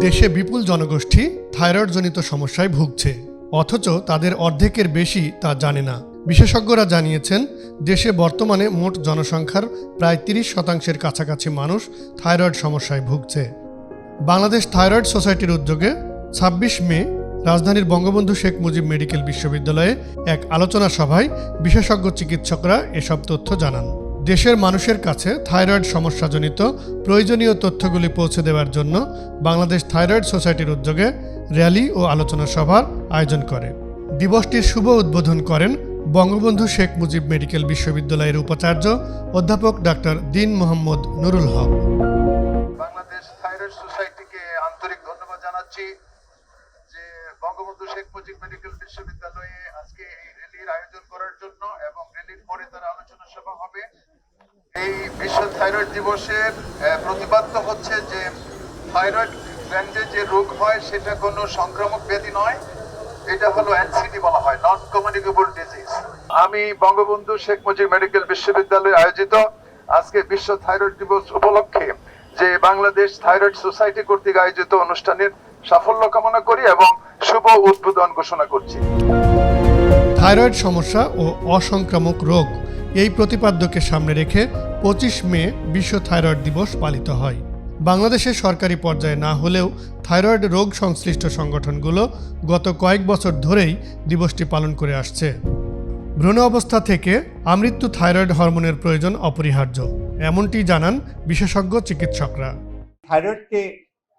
দেশে বিপুল জনগোষ্ঠী থাইরয়েডজনিত সমস্যায় ভুগছে। অথচ তাদের অর্ধেকের বেশি তা জানে না। বিশেষজ্ঞরা জানিয়েছেন, দেশে বর্তমানে মোট জনসংখ্যার প্রায় তিরিশ শতাংশের কাছাকাছি মানুষ থাইরয়েড সমস্যায় ভুগছে। বাংলাদেশ থাইরয়েড সোসাইটির উদ্যোগে ছাব্বিশ মে রাজধানীর বঙ্গবন্ধু শেখ মুজিব মেডিকেল বিশ্ববিদ্যালয়ে এক আলোচনা সভায় বিশেষজ্ঞ চিকিৎসকরা এসব তথ্য জানান। দেশের মানুষের কাছে থাইরয়েড সমস্যাজনিত প্রয়োজনীয় তথ্যগুলি পৌঁছে দেওয়ার জন্য বাংলাদেশ থাইরয়েড সোসাইটির উদ্যোগে র্যালি ও আলোচনা সভার আয়োজন করে। দিবসটির শুভ উদ্বোধন করেন বঙ্গবন্ধু শেখ মুজিব মেডিকেল বিশ্ববিদ্যালয়ের উপাচার্য অধ্যাপক ডাক্তার দিন মোহাম্মদ নুরুল হক। বাংলাদেশ থাইরয়েড সোসাইটিকে আন্তরিক ধন্যবাদ জানাচ্ছি যে বঙ্গবন্ধু শেখ মুজিব মেডিকেল বিশ্ববিদ্যালয়ে আজকে এই র্যালির আয়োজন করার জন্য এবং র্যালির পরে তার হবে। এই বিশ্ব থাইরয়েড দিবসের আহ, প্রতিপাদ্য হচ্ছে যে থাইরয়েড গ্ল্যান্ডে যে রোগ হয় সেটা কোনো সংক্রামক ব্যাধি নয়। এটা হলো এনসিডি বলা হয় নন কমিউনিকেবল ডিজিজ আমি বঙ্গবন্ধু শেখ মুজিব মেডিকেল বিশ্ববিদ্যালয়ে আয়োজিত আজকে বিশ্ব থাইরয়েড দিবস উপলক্ষে যে বাংলাদেশ থাইরয়েড সোসাইটি কর্তৃক আয়োজিত অনুষ্ঠানের সাফল্য কামনা করি এবং শুভ উদ্বোধন ঘোষণা করছি। থাইরয়েড সমস্যা ও অসংক্রামক রোগ এই প্রতিপাদ্যকে সামনে রেখে পঁচিশ মে বিশ্ব থাইরয়েড দিবস পালিত হয়। বাংলাদেশের সরকারি পর্যায়ে না হলেও থাইরয়েড রোগ সংশ্লিষ্ট সংগঠনগুলো গত কয়েক বছর ধরেই দিবসটি পালন করে আসছে। ভ্রূণ অবস্থা থেকে আমৃত্যু থাইরয়েড হরমোনের প্রয়োজন অপরিহার্য, এমনটি জানান বিশেষজ্ঞ চিকিৎসকরা। থাইরয়েডকে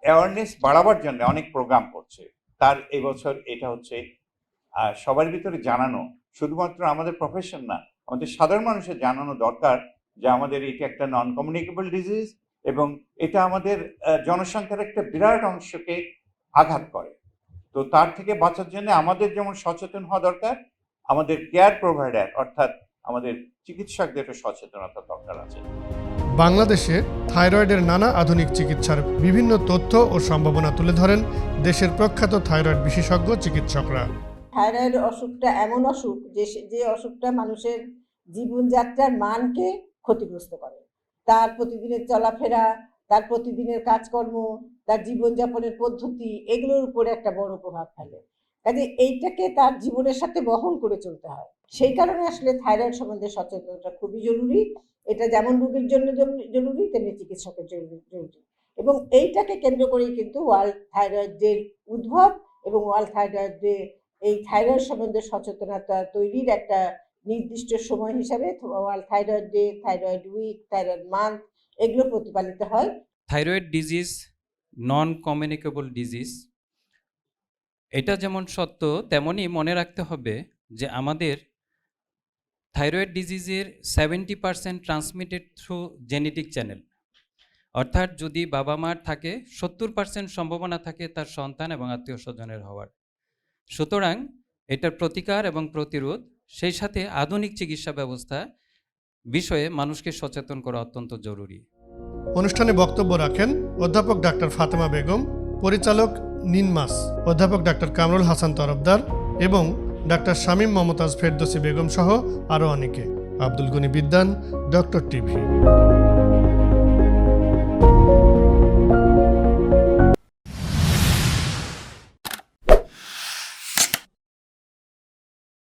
অ্যাওয়ারনেস বাড়াবার জন্য অনেক প্রোগ্রাম করছে। তার এবছর এটা হচ্ছে সবার ভিতরে জানানো, শুধুমাত্র আমাদের প্রফেশন না আমাদের সাধারণ মানুষের জানানো দরকার যে আমাদের এটা একটা নন কমিউনিকেবল ডিজিজ এবং এটা আমাদের জনসংখ্যার একটা বিরাট অংশকে আঘাত করে। তো তার থেকে বাঁচার জন্য আমাদের যেমন সচেতন হওয়া দরকার, আমাদের কেয়ার প্রোভাইডার অর্থাৎ আমাদের চিকিৎসকদেরও সচেতনতা দরকার আছে। বাংলাদেশে থাইরয়েডের নানা আধুনিক চিকিৎসার বিভিন্ন তথ্য ও সম্ভাবনা তুলে ধরেন দেশের প্রখ্যাত থাইরয়েড বিশেষজ্ঞ চিকিৎসকরা। থাইরয়েড অসুখটা এমন অসুখ যে যে অসুখটা মানুষের জীবনযাত্রার মানকে ক্ষতিগ্রস্ত করে। তার প্রতিদিনের চলাফেরা, তার প্রতিদিনের কাজকর্ম, তার জীবনযাপনের পদ্ধতি, এগুলোর উপরে একটা বড় প্রভাব ফেলে। কাজে এইটাকে তার জীবনের সাথে বহন করে চলতে হয়। সেই কারণে আসলে থাইরয়েড সম্বন্ধে সচেতনতা খুবই জরুরি। এটা যেমন রোগীর জন্য জরুরি- তেমনি চিকিৎসকের জরুরি। এবং এইটাকে কেন্দ্র করেই কিন্তু ওয়ার্ল্ড থাইরয়েড ডের উদ্ভব এবং ওয়ার্ল্ড থাইরয়েড ডে এই থাইরয়েড সম্বন্ধে সচেতনতা তৈরির একটা নির্দিষ্ট সময় হিসাবে thyroid day thyroid week thyroid month এগুলো প্রতিপালিত হয়। Thyroid disease non communicable disease এটা যেমন সত্য, তেমনই মনে রাখতে হবে যে আমাদের thyroid ডিজিজের seventy percent transmitted through genetic channel অর্থাৎ যদি বাবা মার থাকে, সত্তর পার্সেন্ট সম্ভাবনা থাকে তার সন্তান এবং আত্মীয় স্বজনের হওয়ার। সুতরাং এটার প্রতিকার এবং প্রতিরোধ, সেই সাথে আধুনিক চিকিৎসা ব্যবস্থা বিষয়ে মানুষকে সচেতন করা অত্যন্ত জরুরি। অনুষ্ঠানে বক্তব্য রাখেন অধ্যাপক ডাক্তার ফাতেমা বেগম, পরিচালক নিনমাস, অধ্যাপক ডাক্তার কামরুল হাসান তরফদার এবং ডাক্তার শামীম মমতাজ ফেরদোসি বেগম সহ আরও অনেকে। আব্দুল গনি বিদ্যান, ডক্টর টিভি।